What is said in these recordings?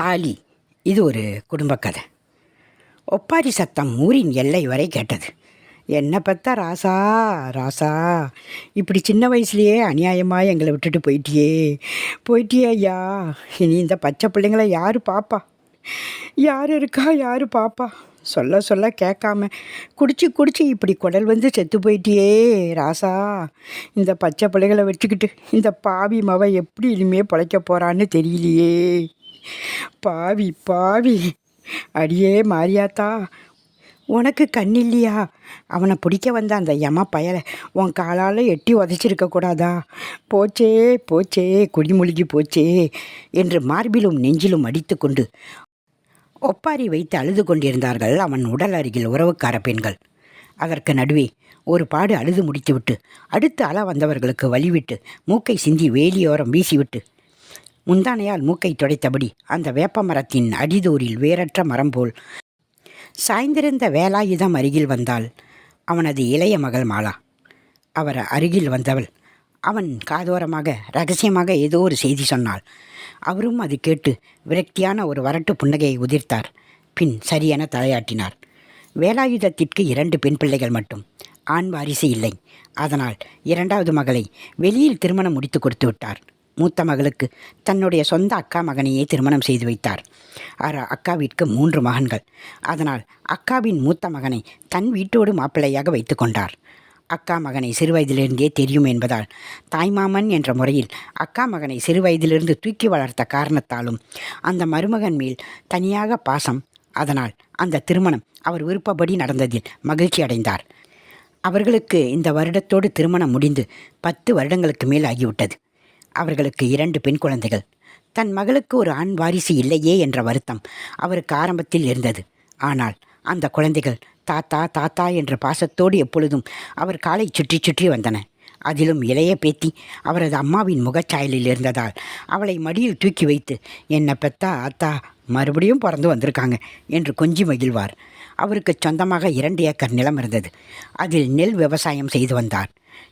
தாலி. இது ஒரு குடும்ப கதை ஒப்பாரி சத்தம் ஊரின் எல்லை வரை கேட்டது. என்ன பார்த்தா ராசா ராசா இப்படி சின்ன வயசுலேயே அநியாயமாக எங்களை விட்டுட்டு போயிட்டியே. போயிட்டியே ஐயா. இனி இந்த பச்சை பிள்ளைங்களை யார் பாப்பா? யார் இருக்கா யார் பாப்பா? சொல்ல சொல்ல கேட்காம குடிச்சு குடிச்சு இப்படி குடல் வந்து செத்து போயிட்டியே ராசா. இந்த பச்சை பிள்ளைகளை வச்சுக்கிட்டு இந்த பாவி மவ எப்படி இனிமே பிழைக்க போகிறான்னு தெரியலையே. பாவி பாவி. அடியே மாரியாத்தா உனக்கு கண் இல்லையா அவனை பிடிக்க வந்த அந்த யம பயலை உன் காலால் எட்டி உதச்சிருக்க கூடாதா? போச்சே போச்சே குடிமுழுகி போச்சே என்று மார்பிலும் நெஞ்சிலும் அடித்துக்கொண்டு ஒப்பாரி வைத்து அழுது கொண்டிருந்தார்கள் அவன் உடல் அருகில் உறவுக்கார பெண்கள். அதற்கு நடுவே ஒரு பாடு அழுது முடித்துவிட்டு அடுத்து அள வந்தவர்களுக்கு வழிவிட்டு மூக்கை சிந்தி வேலியோரம் வீசிவிட்டு முந்தானையால் மூக்கை துடைத்தபடி அந்த வேப்பமரத்தின் அடிதோரில் அடிதூரில் மரம் போல். சாய்ந்திருந்த வேலாயுதம் அருகில் வந்தாள். அவனது இளைய மகள் மாலா. அவர் அருகில் வந்தவள். அவன் காதோரமாக ரகசியமாக ஏதோ ஒரு செய்தி சொன்னாள். அவரும் அது கேட்டு விரக்தியான ஒரு வரட்டு புன்னகையை உதிர்த்தார். பின் சரியென தலையாட்டினார். வேலாயுதத்திற்கு இரண்டு பெண் பிள்ளைகள் மட்டும். ஆண் வாரிசு இல்லை. அதனால் இரண்டாவது மகளை வெளியில் திருமணம் முடித்து கொடுத்து விட்டார். மூத்த மகளுக்கு தன்னுடைய சொந்த அக்கா மகனையே திருமணம் செய்து வைத்தார். அவர் அக்காவிற்கு மூன்று மகன்கள். அதனால் அக்காவின் மூத்த மகனை தன் வீட்டோடு மாப்பிள்ளையாக வைத்து கொண்டார். அக்கா மகனை சிறுவயதிலிருந்தே தெரியும் என்பதால் தாய்மாமன் என்ற முறையில் அக்கா மகனை சிறுவயதிலிருந்து தூக்கி வளர்த்த காரணத்தாலும் அந்த மருமகன் மேல் தனியாக பாசம். அதனால் அந்த திருமணம் அவர் விருப்பப்படி நடந்ததில் மகிழ்ச்சி அடைந்தார். அவர்களுக்கு இந்த வருடத்தோடு திருமணம் முடிந்து பத்து வருடங்களுக்கு மேல் ஆகிவிட்டது. அவர்களுக்கு இரண்டு பெண் குழந்தைகள். தன் மகளுக்கு ஒரு ஆண் வாரிசு இல்லையே என்ற வருத்தம் அவருக்கு ஆரம்பத்தில் இருந்தது. ஆனால் அந்த குழந்தைகள் தாத்தா தாத்தா என்ற பாசத்தோடு எப்பொழுதும் அவர் காலை சுற்றி சுற்றி வந்தன. அதிலும் இளைய பேத்தி அவரது அம்மாவின் முகச்சாயலில் இருந்ததால் அவளை மடியில் தூக்கி வைத்து என்னை பெத்தா அத்தா மறுபடியும் பிறந்து வந்திருக்காங்க என்று கொஞ்சி மகிழ்வார். அவருக்கு சொந்தமாக இரண்டு ஏக்கர் நிலம் இருந்தது. அதில் நெல் விவசாயம் செய்து வந்தார்.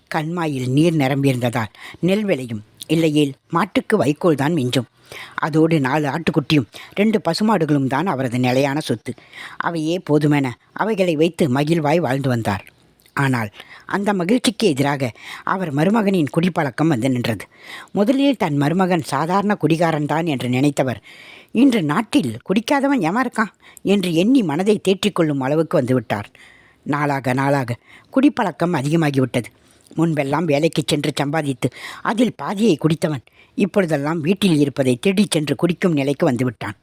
கண்மாயில் நீர் நிரம்பியிருந்ததால் நெல் விளையும் இல்லையேல் மாட்டுக்கு வைக்கோல் தான் மிஞ்சும். அதோடு நாலு ஆட்டுக்குட்டியும் ரெண்டு பசுமாடுகளும் தான் அவரது நிலையான சொத்து. அவையே போதுமென அவைகளை வைத்து மகிழ்வாய் வாழ்ந்து வந்தார். ஆனால் அந்த மகிழ்ச்சிக்கு எதிராக அவர் மருமகனின் குடிப்பழக்கம் வந்து நின்றது. முதலில் தன் மருமகன் சாதாரண குடிகாரன் தான் என்று நினைத்தவர். இன்று நாட்டில் குடிக்காதவன் ஏமா இருக்கான் என்று எண்ணி மனதை தேற்றிக்கொள்ளும் அளவுக்கு வந்துவிட்டார். நாளாக நாளாக குடிப்பழக்கம் அதிகமாகிவிட்டது. முன்பெல்லாம் வேலைக்கு சென்று சம்பாதித்து அதில் பாதியை குடித்தவன் இப்பொழுதெல்லாம் வீட்டில் இருப்பதை தேடிச் சென்று குடிக்கும் நிலைக்கு வந்துவிட்டான்.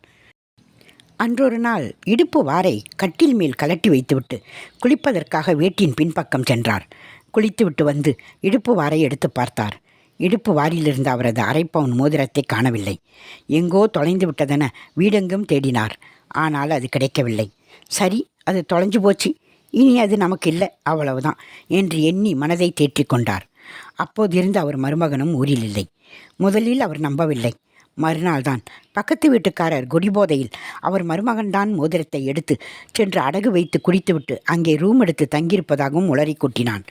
அன்றொரு நாள் இடுப்பு வாரை கட்டில் மேல் கலட்டி வைத்துவிட்டு குளிப்பதற்காக வீட்டின் பின்பக்கம் சென்றார். குளித்துவிட்டு வந்து இடுப்பு வாரை எடுத்து பார்த்தார். இடுப்பு வாரிலிருந்த அவரது அரைப்பவுன் மோதிரத்தை காணவில்லை. எங்கோ தொலைந்து விட்டதென வீடெங்கும் தேடினார். ஆனால் அது கிடைக்கவில்லை. சரி அது தொலைஞ்சு போச்சு. இனி அது நமக்கு இல்லை அவ்வளவுதான். என்று எண்ணி மனதை தேற்றிக் கொண்டார் அப்போதிருந்து அவர் மருமகனும் ஊரில் இல்லை. முதலில் அவர் நம்பவில்லை. மறுநாள் தான் பக்கத்து வீட்டுக்காரர் குடிபோதையில் அவர் மருமகன்தான் மோதிரத்தை எடுத்து சென்று அடகு வைத்து குடித்துவிட்டு அங்கே ரூம் எடுத்து தங்கியிருப்பதாகவும் உளறி கொட்டினான்.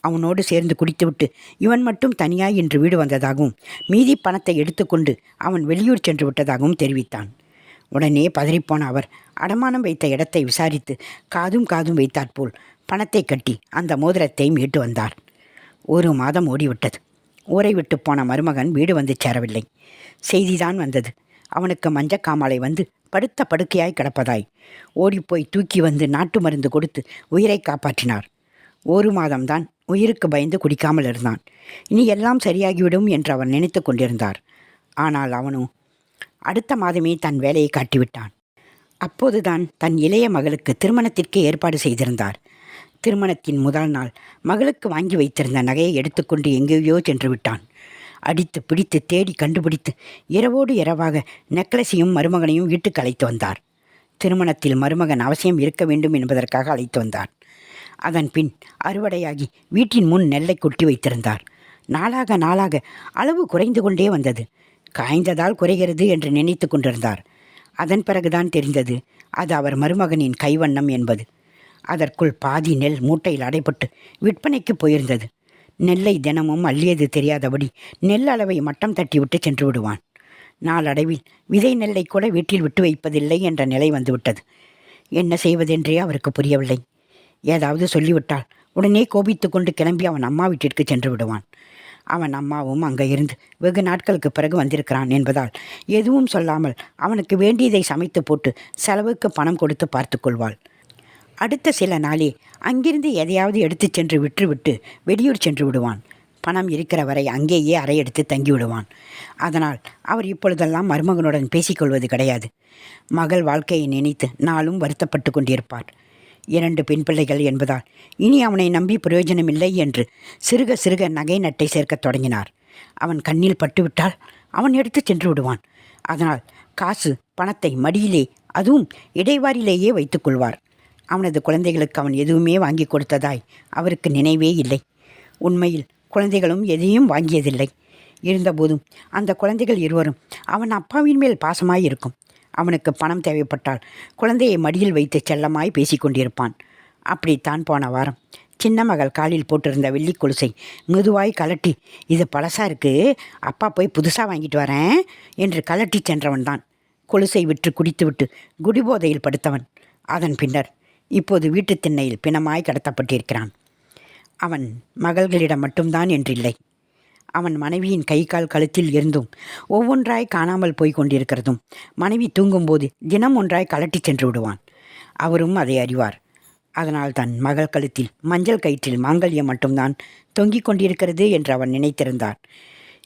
அவனோடு சேர்ந்து குடித்துவிட்டு இவன் மட்டும் தனியாய் இன்று வீடு வந்ததாகவும் மீதி பணத்தை எடுத்துக்கொண்டு அவன் வெளியூர் சென்று விட்டதாகவும் தெரிவித்தான். உடனே பதறிப்போன அவர் அடமானம் வைத்த இடத்தை விசாரித்து காதும் காதும் வைத்தாற்போல் பணத்தை கட்டி அந்த மோதிரத்தை மீட்டு வந்தார். ஒரு மாதம் ஓடிவிட்டது. ஊரை விட்டு போன மருமகன் வீடு வந்து சேரவில்லை. செய்திதான் வந்தது. அவனுக்கு மஞ்சக்காமாலை வந்து படுத்த படுக்கையாய் கிடப்பதாய். ஓடிப்போய் தூக்கி வந்து நாட்டு மருந்து கொடுத்து உயிரை காப்பாற்றினார். ஒரு மாதம்தான் உயிருக்கு பயந்து குடிக்காமல் இருந்தான். இனி எல்லாம் சரியாகிவிடும் என்று அவன் நினைத்து கொண்டிருந்தார். ஆனால் அவனோ அடுத்த மாதமே தன் வேலையை காட்டிவிட்டான். அப்போதுதான் தன் இளைய மகளுக்கு திருமணத்திற்கு ஏற்பாடு செய்திருந்தார். திருமணத்தின் முதல் நாள் மகளுக்கு வாங்கி வைத்திருந்த நகையை எடுத்துக்கொண்டு எங்கேயோ சென்று விட்டான். அடித்து பிடித்து தேடி கண்டுபிடித்து இரவோடு இரவாக நெக்லஸையும் மருமகனையும் வீட்டுக்கு அழைத்து வந்தார். திருமணத்தில் மருமகன் அவசியம் இருக்க வேண்டும் என்பதற்காக அழைத்து வந்தார். அதன் பின் அறுவடையாகி வீட்டின் முன் நெல்லை கொட்டி வைத்திருந்தார். நாளாக நாளாக அளவு குறைந்து கொண்டே வந்தது. காய்ந்ததால் குறைகிறது என்று நினைத்து கொண்டிருந்தார். அதன் பிறகுதான் தெரிந்தது. அது அவர் மருமகனின் கைவண்ணம் என்பது. அதற்குள் பாதி நெல் மூட்டையில் அடைபட்டு விற்பனைக்கு போயிருந்தது. நெல்லை தினமும் அள்ளியது தெரியாதபடி நெல் அளவை மட்டம் தட்டிவிட்டு சென்று விடுவான். நாளடைவில் விதை நெல்லை கூட வீட்டில் விட்டு வைப்பதில்லை என்ற நிலை வந்துவிட்டது. என்ன செய்வதென்றே அவருக்கு புரியவில்லை. ஏதாவது சொல்லிவிட்டால் உடனே கோபித்து கொண்டு கிளம்பி அவன் அம்மா வீட்டிற்கு சென்று விடுவான். அவன் அம்மாவும் அங்கே இருந்து வெகு நாட்களுக்கு பிறகு வந்திருக்கிறான் என்பதால் எதுவும் சொல்லாமல் அவனுக்கு வேண்டியதை சமைத்து போட்டு செலவுக்கு பணம் கொடுத்து பார்த்து கொள்வாள் அடுத்த சில நாளே அங்கிருந்து எதையாவது எடுத்துச் சென்று விற்றுவிட்டு வெளியூர் சென்று விடுவான். பணம் இருக்கிற வரை அங்கேயே அறையெடுத்து தங்கி விடுவான் அதனால் அவர் இப்பொழுதெல்லாம் மருமகனுடன் பேசிக்கொள்வது கிடையாது. மகள் வாழ்க்கையை நினைத்து நாளும் வருத்தப்பட்டு கொண்டிருப்பார். இரண்டு பெண் பிள்ளைகள் என்பதால் இனி அவனை நம்பி பிரயோஜனமில்லை என்று சிறுக சிறுக நகை நட்டை சேர்க்கத் தொடங்கினார். அவன் கண்ணில் பட்டுவிட்டால் அவன் எடுத்துச் சென்று விடுவான். அதனால் காசு பணத்தை மடியிலே அதுவும் இடைவாரிலேயே வைத்துக் கொள்வார். அவனது குழந்தைகளுக்கு அவன் எதுவுமே வாங்கி கொடுத்ததாய் அவருக்கு நினைவே இல்லை. உண்மையில் குழந்தைகளும் எதையும் வாங்கியதில்லை. இருந்தபோதும் அந்த குழந்தைகள் இருவரும் அவன் அப்பாவின் மேல் பாசமாய் இருக்கும் அவனுக்கு பணம் தேவைப்பட்டால் குழந்தையை மடியில் வைத்து செல்லமாய் பேசிக்கொண்டிருப்பான். அப்படித்தான் போன வாரம். சின்ன மகள் காலில் போட்டிருந்த வெள்ளி கொலுசை மெதுவாய் கலட்டி இது பழசாக இருக்குது அப்பா போய் புதுசாக வாங்கிட்டு வரேன் என்று கலட்டி சென்றவன் தான் கொலுசை விற்று குடித்துவிட்டு குடிபோதையில் படுத்தவன். அதன் பின்னர் இப்போது வீட்டுத் திண்ணையில் பிணமாய் கடத்தப்பட்டிருக்கிறான். அவன் மகள்களிடம் மட்டும்தான் என்றில்லை. அவன் மனைவியின் கை கால் கழுத்தில் இருந்தும் ஒவ்வொன்றாய் காணாமல் போய் கொண்டிருக்கிறதும் மனைவி தூங்கும்போது தினம் ஒன்றாய் கலட்டி சென்று விடுவான். அவரும் அதை அறிவார். அதனால் தன் மகள் கழுத்தில் மஞ்சள் கயிற்றில் மாங்கல்யம் மட்டும்தான் தொங்கிக் கொண்டிருக்கிறது என்று அவன் நினைத்திருந்தான்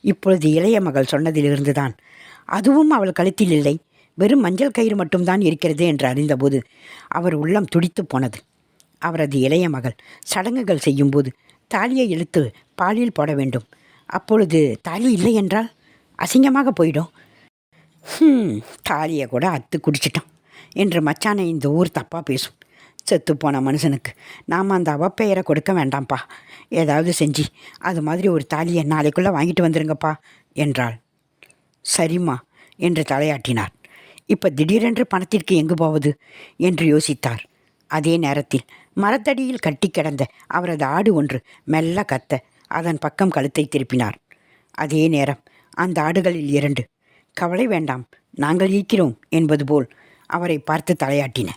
இப்பொழுது இளைய மகள் சொன்னதிலிருந்துதான் அதுவும் அவள் கழுத்தில் இல்லை வெறும் மஞ்சள் கயிறு மட்டும்தான் இருக்கிறது என்று அறிந்தபோது அவர் உள்ளம் துடித்து போனது. அவரது இளைய மகள் சடங்குகள் செய்யும்போது தாலியை இழுத்து பாலில் போட வேண்டும். அப்பொழுது தாலி இல்லை என்றால் அசிங்கமாக போயிடும். தாலியை கூட அத்து குடிச்சிட்டான் என்று மச்சானை இந்த ஊர் தப்பாக பேசும். செத்துப்போன மனுஷனுக்கு நாம் அந்த அவப்பெயரை கொடுக்க வேண்டாம்ப்பா. ஏதாவது செஞ்சு அது மாதிரி ஒரு தாலியை நாளைக்குள்ளே வாங்கிட்டு வந்துருங்கப்பா என்றாள். சரிம்மா என்று தலையாட்டினார். இப்போ திடீரென்று பணத்திற்கு எங்கு போவது என்று யோசித்தார். அதே நேரத்தில் மரத்தடியில் கட்டி கிடந்த அவரது ஆடு ஒன்று மெல்ல கத்த அதன் பக்கம் கழுத்தை திருப்பினார். அதே நேரம் அந்த ஆடுகளில் இரண்டு. கவலை வேண்டாம் நாங்கள் இருக்கிறோம் என்பது போல் அவரை பார்த்து தலையாட்டின.